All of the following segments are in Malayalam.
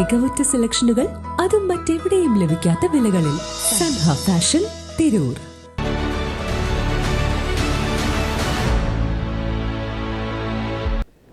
മികവുറ്റ സെലക്ഷനുകൾ അതും മറ്റെവിടെയും ലഭിക്കാത്ത വിലകളിൽ സൻഹ ഫാഷൻ തിരൂർ.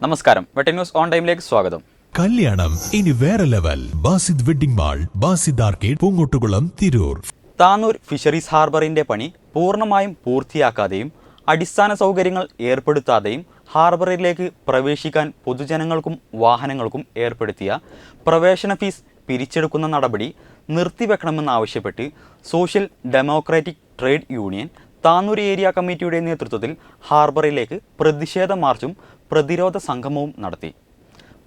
നമസ്കാരം. വെട്ട ന്യൂസ് ഓൺ ടൈമിലേക്ക് സ്വാഗതം. കല്യാണം ഇനി വേറെ level. Basid wedding mall Basid arcade Poongottukulam Tirur. Tanur fisheries ഹാർബറിന്റെ പണി പൂർണമായും പൂർത്തിയാക്കാതെയും അടിസ്ഥാന സൗകര്യങ്ങൾ ഏർപ്പെടുത്താതെയും ഹാർബറിലേക്ക് പ്രവേശിക്കാൻ പൊതുജനങ്ങൾക്കും വാഹനങ്ങൾക്കും ഏർപ്പെടുത്തിയ പ്രവേശന ഫീസ് പിരിച്ചെടുക്കുന്ന നടപടി നിർത്തിവെക്കണമെന്നാവശ്യപ്പെട്ട് social democratic trade union Tanur area കമ്മിറ്റിയുടെ നേതൃത്വത്തിൽ ഹാർബറിലേക്ക് പ്രതിഷേധ മാർച്ചും പ്രതിരോധ സംഗമവും നടത്തി.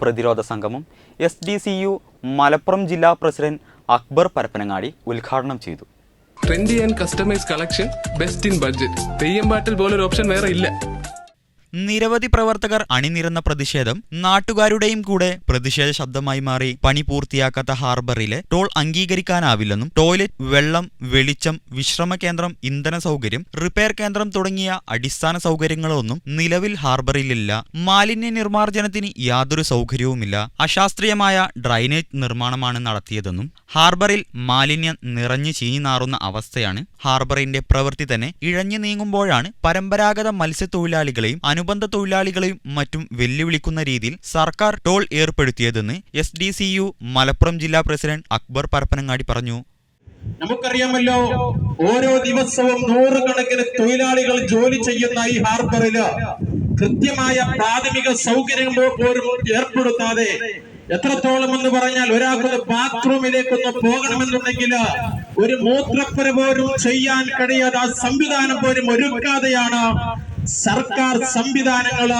പ്രതിരോധ സംഗമം S D C U Malappuram ജില്ലാ പ്രസിഡന്റ് അക്ബർ പരപ്പനങ്ങാടി ഉദ്ഘാടനം ചെയ്തു. Trendy and customise collection best in budget. Theyyam പാട്ടിൽ പോലൊരു ഓപ്ഷൻ വേറെ ഇല്ല. നിരവധി പ്രവർത്തകർ അണിനിരന്ന പ്രതിഷേധം നാട്ടുകാരുടെയും കൂടെ പ്രതിഷേധ ശബ്ദമായി മാറി. പണി പൂർത്തിയാക്കാത്ത ഹാർബറിലെ ടോൾ അംഗീകരിക്കാനാവില്ലെന്നും ടോയ്ലറ്റ് വെള്ളം വെളിച്ചം വിശ്രമ കേന്ദ്രം ഇന്ധന സൗകര്യം റിപ്പയർ കേന്ദ്രം തുടങ്ങിയ അടിസ്ഥാന സൗകര്യങ്ങളൊന്നും നിലവിൽ ഹാർബറിലില്ല. മാലിന്യ നിർമ്മാർജനത്തിന് യാതൊരു സൗകര്യവുമില്ല. അശാസ്ത്രീയമായ ഡ്രൈനേജ് നിർമ്മാണമാണ് നടത്തിയതെന്നും ഹാർബറിൽ മാലിന്യം നിറഞ്ഞു ചീഞ്ഞാറുന്ന അവസ്ഥയാണ് ഹാർബറിന്റെ പ്രവൃത്തി തന്നെ. ഇഴഞ്ഞു നീങ്ങുമ്പോഴാണ് പരമ്പരാഗത മത്സ്യത്തൊഴിലാളികളെയും അനുബന്ധ തൊഴിലാളികളെയും മറ്റും വെല്ലുവിളിക്കുന്ന രീതിയിൽ സർക്കാർ toll ഏർപ്പെടുത്തിയതെന്ന് S D C U Malappuram ജില്ലാ പ്രസിഡന്റ് അക്ബർ പരപ്പനങ്ങാടി പറഞ്ഞു. നമുക്കറിയാമല്ലോ ഓരോ ദിവസവും നൂറുകണക്കിന് തൊഴിലാളികൾ ജോലി ചെയ്യുന്ന ഈ ഹാർബറിൽ കൃത്യമായ പ്രാഥമിക സൗകര്യങ്ങൾ പോലും ഏർപ്പെടുത്താതെ എത്രത്തോളം എന്ന് പറഞ്ഞാൽ ഒരാൾക്ക് ബാത്റൂമിലേക്കൊന്ന് പോകണമെന്നുണ്ടെങ്കിൽ ഒരു മൂത്രപ്പുര പോലും ചെയ്യാൻ കഴിയാതെ ആ സംവിധാനം പോലും ഒരുക്കാതെയാണ് സർക്കാർ സംവിധാനങ്ങൾ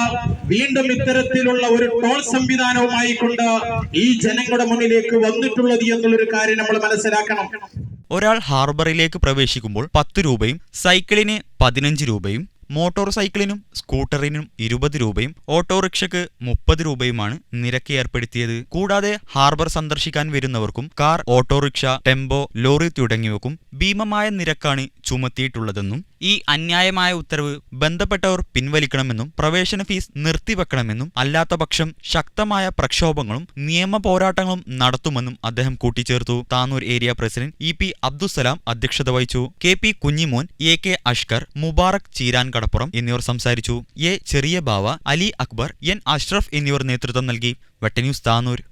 വീണ്ടും ഇത്തരത്തിലുള്ള ഒരു ടോൾ സംവിധാനവുമായി കൊണ്ട് ഈ ജനങ്ങളുടെ മുന്നിലേക്ക് വന്നിട്ടുള്ളത് എന്നുള്ളൊരു കാര്യം നമ്മൾ മനസ്സിലാക്കണം. ഒരാൾ ഹാർബറിലേക്ക് പ്രവേശിക്കുമ്പോൾ പത്ത് രൂപയും സൈക്കിളിന് പതിനഞ്ച് രൂപയും മോട്ടോർ സൈക്കിളിനും സ്കൂട്ടറിനും ഇരുപത് രൂപയും ഓട്ടോറിക്ഷയ്ക്ക് മുപ്പത് രൂപയുമാണ് നിരക്ക് ഏർപ്പെടുത്തിയത്. കൂടാതെ ഹാർബർ സന്ദർശിക്കാൻ വരുന്നവർക്കും കാർ ഓട്ടോറിക്ഷ ടെമ്പോ ലോറി തുടങ്ങിയവക്കും ഭീമമായ നിരക്കാണ് ചുമത്തിയിട്ടുള്ളതെന്നും ഈ അന്യായമായ ഉത്തരവ് ബന്ധപ്പെട്ടവർ പിൻവലിക്കണമെന്നും പ്രവേശന ഫീസ് നിർത്തിവെക്കണമെന്നും അല്ലാത്തപക്ഷം ശക്തമായ പ്രക്ഷോഭങ്ങളും നിയമ പോരാട്ടങ്ങളും നടത്തുമെന്നും അദ്ദേഹം കൂട്ടിച്ചേർത്തു. Tanur area president E P Abdussalam അധ്യക്ഷത വഹിച്ചു. K P Kunjimon A K Ashkar Mubarak Cheeran Kadappuram എന്നിവർ സംസാരിച്ചു. എ ചെറിയ ബാവ അലി അക്ബർ എൻ അഷ്റഫ് എന്നിവർ നേതൃത്വം നൽകി. വെട്ടന്യൂസ് താനൂർ.